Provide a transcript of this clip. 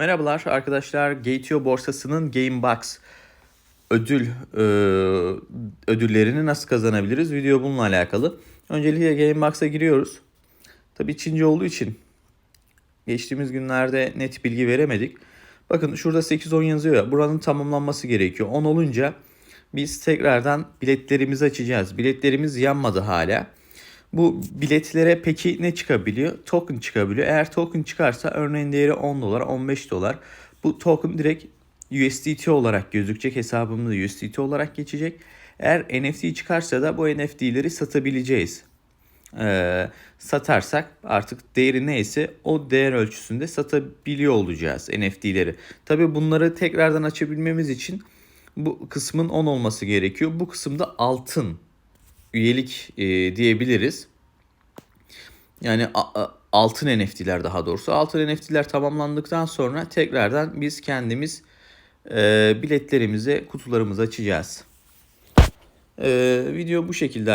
Merhabalar arkadaşlar. Gateo borsasının Gamebox ödül e, ödüllerini nasıl kazanabiliriz? Video bununla alakalı. Öncelikle Gamebox'a giriyoruz. Tabii Çince olduğu için geçtiğimiz günlerde net bilgi veremedik. Bakın şurada 8-10 yazıyor ya. Buranın tamamlanması gerekiyor. 10 olunca biz tekrardan biletlerimizi açacağız. Biletlerimiz yanmadı hala. Bu biletlere peki ne çıkabiliyor? Token çıkabiliyor. Eğer token çıkarsa örneğin değeri 10 dolar, 15 dolar. Bu token direkt USDT olarak gözükecek. Hesabımda USDT olarak geçecek. Eğer NFT çıkarsa da bu NFT'leri satabileceğiz. Ee, satarsak artık değeri neyse o değer ölçüsünde satabiliyor olacağız NFT'leri. Tabi bunları tekrardan açabilmemiz için bu kısmın 10 olması gerekiyor. Bu kısımda altın üyelik e, diyebiliriz. Yani altın NFT'ler daha doğrusu. Altın NFT'ler tamamlandıktan sonra tekrardan biz kendimiz e, biletlerimize kutularımızı açacağız. E, video bu şekilde